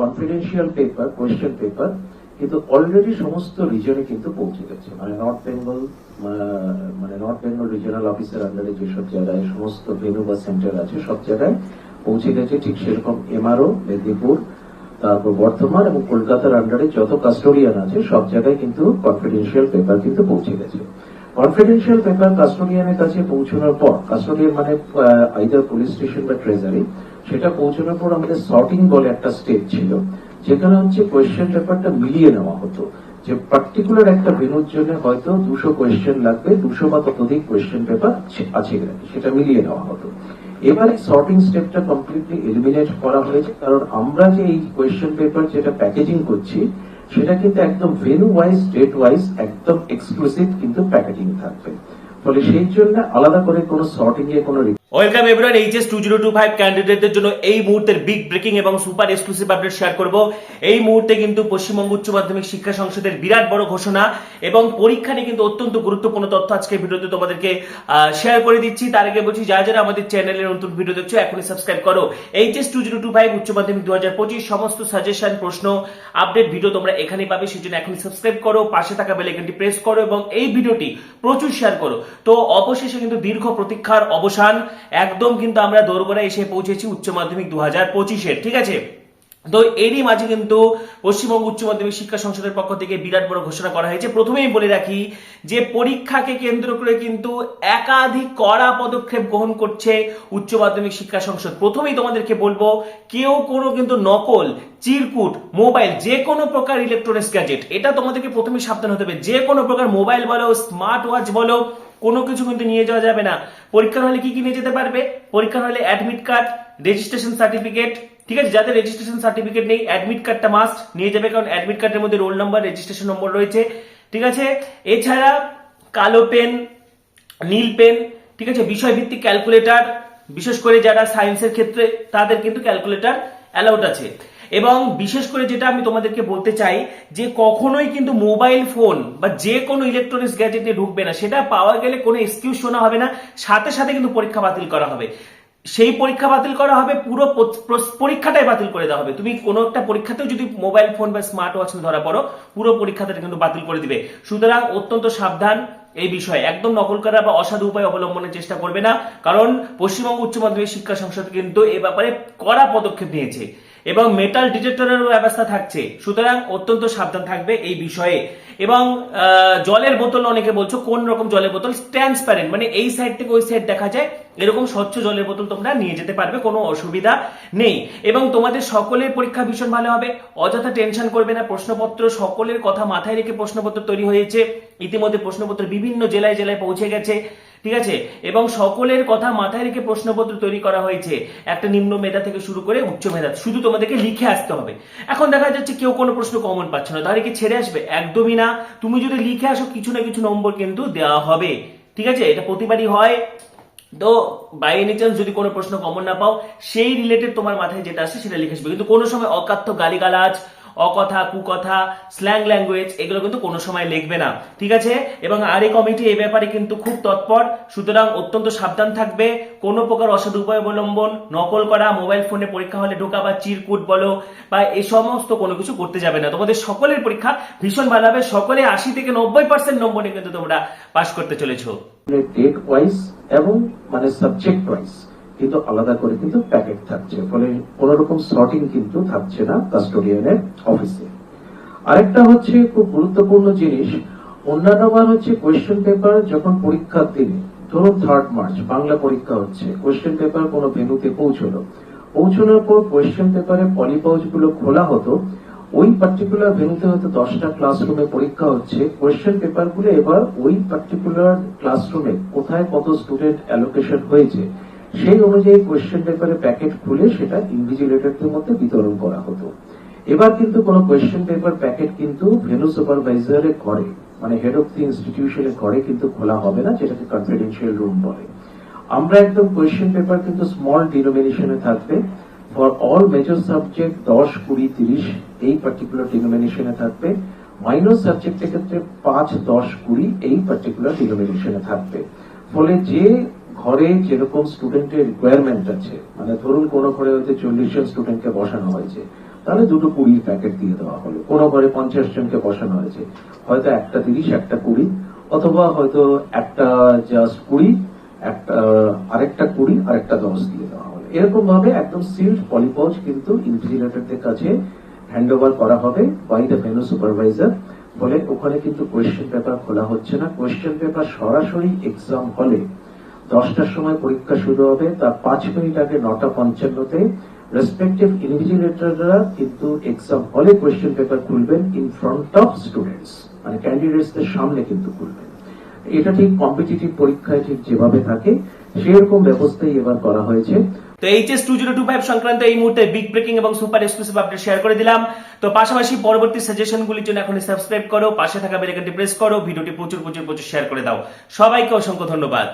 Confidential paper question paper কিন্তু already সমস্ত রিজনে কিন্তু পৌঁছে গেছে। মানে নর্থ বেঙ্গল মানে নর্থ বেঙ্গল রিজনাল অফিসের আন্ডারে যেসব জায়গায় সমস্ত ভেনু বা সেন্টার আছে, সব জায়গায় পৌঁছে গেছে। ঠিক সেরকম এমআরও মেদিনীপুর তারপর বর্ধমান এবং কলকাতার আন্ডারে যত কাস্টোডিয়ান আছে, সব জায়গায় কিন্তু কনফিডেন্সিয়াল পেপার কিন্তু পৌঁছে গেছে। কনফিডেন্সিয়াল পেপার কাস্টোডিয়ানের কাছে পৌঁছানোর পর কাস্টোডিয়ান মানে আইদার পুলিশ স্টেশন বা ট্রেজারি সেটা পৌঁছানোর পর আমাদের সর্টিং বলে একটা স্টেপ ছিল, যেখানে হচ্ছে কোয়েশ্চেন পেপারটা মিলিয়ে নেওয়া হতো। যে পার্টিকুলার একটা ভেনুর জন্য হয়তো দুশো কোয়েশ্চেন লাগবে, দুশো বা ততোধিক কোয়েশ্চেন পেপার আছে সেটা মিলিয়ে নেওয়া হতো। এবারে সর্টিং স্টেপটা কমপ্লিটলি এলিমিনেট করা হয়েছে, কারণ আমরা যে এই কোয়েশ্চেন পেপার যেটা প্যাকেজিং করছি, সেটা কিন্তু একদম ভেনু ওয়াইজ স্টেট ওয়াইজ একদম এক্সক্লুসিভ কিন্তু প্যাকেজিং থাকবে। ফলে সেই জন্য আলাদা করে কোনো সর্টিং এর কোনো welcome everyone HS two zero two five ক্যান্ডিডেটদের জন্য এই মুহূর্তের বিগ ব্রেকিং এবং সুপার এক্সক্লুসিভ আপডেট শেয়ার করব। এই মুহূর্তে কিন্তু পশ্চিমবঙ্গ উচ্চ মাধ্যমিক শিক্ষা সংসদের বিরাট বড় ঘোষণা এবং পরীক্ষা নিয়ে কিন্তু অত্যন্ত গুরুত্বপূর্ণ তথ্য আজকে ভিডিওতে তোমাদেরকে শেয়ার করে দিচ্ছি। তার আগে বলছি, যারা যারা আমাদের চ্যানেলের নতুন ভিডিও দেখছ, এখনই সাবস্ক্রাইব করো। HS two zero two five উচ্চ মাধ্যমিক দু হাজার পঁচিশ সমস্ত সাজেশন প্রশ্ন আপডেট ভিডিও তোমরা এখানে পাবে সেই জন্য এখনই সাবস্ক্রাইব করো, পাশে থাকা বেল আইকনটি প্রেস করো এবং এই ভিডিওটি প্রচুর শেয়ার করো। তো অবশেষে কিন্তু দীর্ঘ প্রতীক্ষার অবসান। একদম কিন্তু আমরা দোরগোড়ায় এসে পৌঁছেছি উচ্চ মাধ্যমিক দু হাজার ঠিক আছে? তো এরই মাঝে কিন্তু পশ্চিমবঙ্গ উচ্চ মাধ্যমিক শিক্ষা সংসদের পক্ষ থেকে বিরাট বড় ঘোষণা করা হয়েছে। প্রথমেই বলে রাখি যে পরীক্ষাকে কেন্দ্র করে কিন্তু একাধিক কড়া পদক্ষেপ গ্রহণ করছে উচ্চ মাধ্যমিক শিক্ষা সংসদ। প্রথমেই তোমাদেরকে বলব, কেউ কোনো কিন্তু নকল, চিরকুট, মোবাইল, যে কোনো প্রকার ইলেকট্রনিক্স গ্যাজেট এটা তোমাদেরকে প্রথমে সাবধান হতে হবে। যে কোনো প্রকার মোবাইল বলো স্মার্ট ওয়াচ বলো কোনো কিছু কিন্তু নিয়ে যাওয়া যাবে না। পরীক্ষার হলে কি কি নিয়ে যেতে পারবে? পরীক্ষার হলে অ্যাডমিট কার্ড রেজিস্ট্রেশন সার্টিফিকেট ঠিক আছে? যাদের রেজিস্ট্রেশন সার্টিফিকেট নেই অ্যাডমিট কার্ডটা মাস্ট নিয়ে যাবে, কারণ অ্যাডমিট কার্ডের মধ্যে রোল নাম্বার রেজিস্ট্রেশন নম্বর রয়েছে, ঠিক আছে? এছাড়া কালো পেন নীল পেন ঠিক আছে? বিষয়ভিত্তিক ক্যালকুলেটর বিশেষ করে যারা সায়েন্সের ক্ষেত্রে, তাদের কিন্তু ক্যালকুলেটর অ্যালাউড আছে। এবং বিশেষ করে যেটা আমি তোমাদেরকে বলতে চাই যে কখনোই কিন্তু মোবাইল ফোন বা যে কোনো ইলেকট্রনিক্স গ্যাজেটে ঢুকবে না। সেটা পাওয়া গেলে কোনো এক্সকিউজ শোনা হবে না। সাথে সাথে কিন্তু পরীক্ষা বাতিল করা হবে। সেই পরীক্ষা বাতিল করা হবে, পুরো পরীক্ষাটাই বাতিল করে দেওয়া হবে। তুমি কোনো একটা পরীক্ষাতেও যদি মোবাইল ফোন বা স্মার্ট ওয়াচ ধরা পড়ো, পুরো পরীক্ষাটা কিন্তু বাতিল করে দিবে। সুতরাং অত্যন্ত সাবধান এই বিষয়ে। একদম নকল করা বা অসাধু উপায় অবলম্বনের চেষ্টা করবে না। কারণ পশ্চিমবঙ্গ উচ্চ মাধ্যমিক শিক্ষা সংসদ কিন্তু এ ব্যাপারে কড়া পদক্ষেপ নিয়েছে। এবং মেটাল ডিটেক্টরেরও ব্যবস্থা থাকছে। সুতরাং অত্যন্ত সাবধান থাকবে এই বিষয়ে। এবং জলের বোতল অনেকে বলছো, কোন রকম জলের বোতল? ট্রান্সপ্যারেন্ট মানে এই সাইড থেকে ওই সাইড দেখা যায়। এরকম স্বচ্ছ জলের বোতল তোমরা নিয়ে যেতে পারবে, কোনো অসুবিধা নেই। এবং তোমাদের সকলের পরীক্ষা ভীষণ ভালো হবে। অযথা টেনশন করবে না। প্রশ্নপত্র সকলের কথা মাথায় রেখে প্রশ্নপত্র তৈরি হয়েছে। ইতিমধ্যে প্রশ্নপত্র বিভিন্ন জেলায় জেলায় পৌঁছে গেছে। ঠিক আছে? এবং সকলের কথা মাথায় রেখে প্রশ্নপত্র তৈরি করা হয়েছে। একটা নিম্ন মেধা থেকে শুরু করে উচ্চ মেধা। শুধু তোমাদেরকে লিখে আসতে হবে। এখন দেখা যাচ্ছে কেউ কোনো প্রশ্ন কমন পাচ্ছে না। তাহলে কি ছেড়ে আসবে? একদমই না। তুমি যদি লিখে আসো, কিছু না কিছু নম্বর কিন্তু দেওয়া হবে। ঠিক আছে? এটা প্রতিবারই হয়। তো বাই এনি চান্স যদি কোনো প্রশ্ন কমন না পাও, সেই রিলেটেড তোমার মাথায় যেটা আসে সেটা লিখে আসবে। কিন্তু কোনো সময় অকাথ্য গালিগালাজ অকথা, কুকথা স্ল্যাং ল্যাঙ্গুয়েজ এগুলো কিন্তু কোনো সময় লিখবে না। ঠিক আছে? এবং আর এই কমিটি এই ব্যাপারে কিন্তু খুব তৎপর। সুতরাং অত্যন্ত সাবধান থাকবে। কোনো প্রকার অসাধু উপায় অবলম্বন নকল করা মোবাইল ফোনে পরীক্ষা হলে ঢোকা বা চিরকুট বলো বা এই সমস্ত কোনো কিছু করতে যাবে না। তোমাদের সকলের পরীক্ষা ভীষণ ভালো হবে। সকলে আশি থেকে নব্বই পার্সেন্ট নম্বরে কিন্তু তোমরা পাশ করতে চলেছো। ডেট ওয়াইজ এবং মানে সাবজেক্ট ওয়াইজ কিন্তু আলাদা করে কিন্তু প্যাকেট থাকছে। ফলে কোন রকম সর্টিং কিন্তু থাকছে না কাস্টোডিয়ানের অফিসে আরেকটা হচ্ছে খুব গুরুত্বপূর্ণ জিনিস, অন্যান্য বার হচ্ছে কোয়েশ্চেন পেপার যখন পরীক্ষার দিনে, ধরুন থার্ড মার্চ বাংলা পরীক্ষা হচ্ছে কোয়েশ্চেন পেপার কোনো ভেনুতে পৌঁছলো। পৌঁছানোর পর কোয়েশ্চেন পেপারে পলিপাউচগুলো খোলা হতো, ওই পার্টিকুলার ভেনুতে হয়তো দশটা ক্লাসরুমে পরীক্ষা হচ্ছে কোয়েশ্চেন পেপারগুলো এবার ওই পার্টিকুলার ক্লাসরুমে কোথায় কত স্টুডেন্ট অ্যালোকেশন হয়েছে সেই অনুযায়ী কোয়েশ্চেন পেপারে প্যাকেট খুলে সেটা ইনভিজিলেটরদের মধ্যে বিতরণ করা হতো। এবার কিন্তু কোনো কোয়েশ্চেন পেপার প্যাকেট কিন্তু ভেনু সুপারভাইজারের ঘরে মানে হেড অফ দি ইনস্টিটিউশনের ঘরে কিন্তু খোলা হবে না, যেটাকে কনফিডেন্সিয়াল রুম বলে। আমরা একদম কোয়েশ্চেন পেপার কিন্তু স্মল ডিনোমিনেশনে থাকবে। ফর অল মেজর সাবজেক্ট দশ, কুড়ি, তিরিশ, এই পার্টিকুলার ডিনোমিনেশনে থাকবে। মাইনর সাবজেক্টের ক্ষেত্রে পাঁচ, দশ, কুড়ি, এই পার্টিকুলার ডিনোমিনেশনে থাকবে। ফলে যে ঘরে যেরকম স্টুডেন্টের রিকোয়ারমেন্ট আছে? মানে ধরুন কোন ঘরে হয়তো চল্লিশ জন স্টুডেন্টকে বসানো হয়েছে, তাহলে দুটো কুড়ির প্যাকেট দিয়ে দেওয়া হলো। কোনো ঘরে পঞ্চাশ জনকে বসানো হয়েছে, হয়তো একটা তিরিশ, একটা কুড়ি, অথবা হয়তো একটা জাস্ট কুড়ি, একটা, আরেকটা কুড়ি, আরেকটা দশ দিয়ে দেওয়া হলো। এরকম ভাবে একদম সিল্ড পলিপজ কিন্তু ইনভিজিলেটরদের কাছে হ্যান্ড ওভার করা হবে বাই দ্য ভেনু সুপারভাইজার বলে ওখানে কিন্তু কোয়েশ্চেন পেপার খোলা হচ্ছে না। কোয়েশ্চেন পেপার সরাসরি এক্সাম হলে দশটার সময় পরীক্ষা শুরু হবে, তার পাঁচ মিনিট আগে নটা পঞ্চান্নতে। রেসপেক্টিভ ইনভিজিলেটররা কিন্তু এক্সাম হলে কোয়েশ্চেন পেপার খুলবেন ইন ফ্রন্ট অফ স্টুডেন্টস মানে ক্যান্ডিডেটসদের সামনে কিন্তু খুলবেন। এটা ঠিক কম্পিটিটিভ পরীক্ষায় ঠিক যেভাবে থাকে, সেরকম ব্যবস্থাই এবার করা হয়েছে। তো HS two zero two five সংক্রান্ত এই মুহূর্তে বিগ ব্রেকিং এবং সুপার এক্সক্লুসিভ আপডেট শেয়ার করে দিলাম। তো পাশাপাশি পরবর্তী সাজেশনগুলির জন্য এখন সাবস্ক্রাইব করো, পাশে থাকা বেলাইকনটি প্রেস করো, ভিডিওটি প্রচুর প্রচুর প্রচুর শেয়ার করে দাও। সবাইকে অসংখ্য ধন্যবাদ।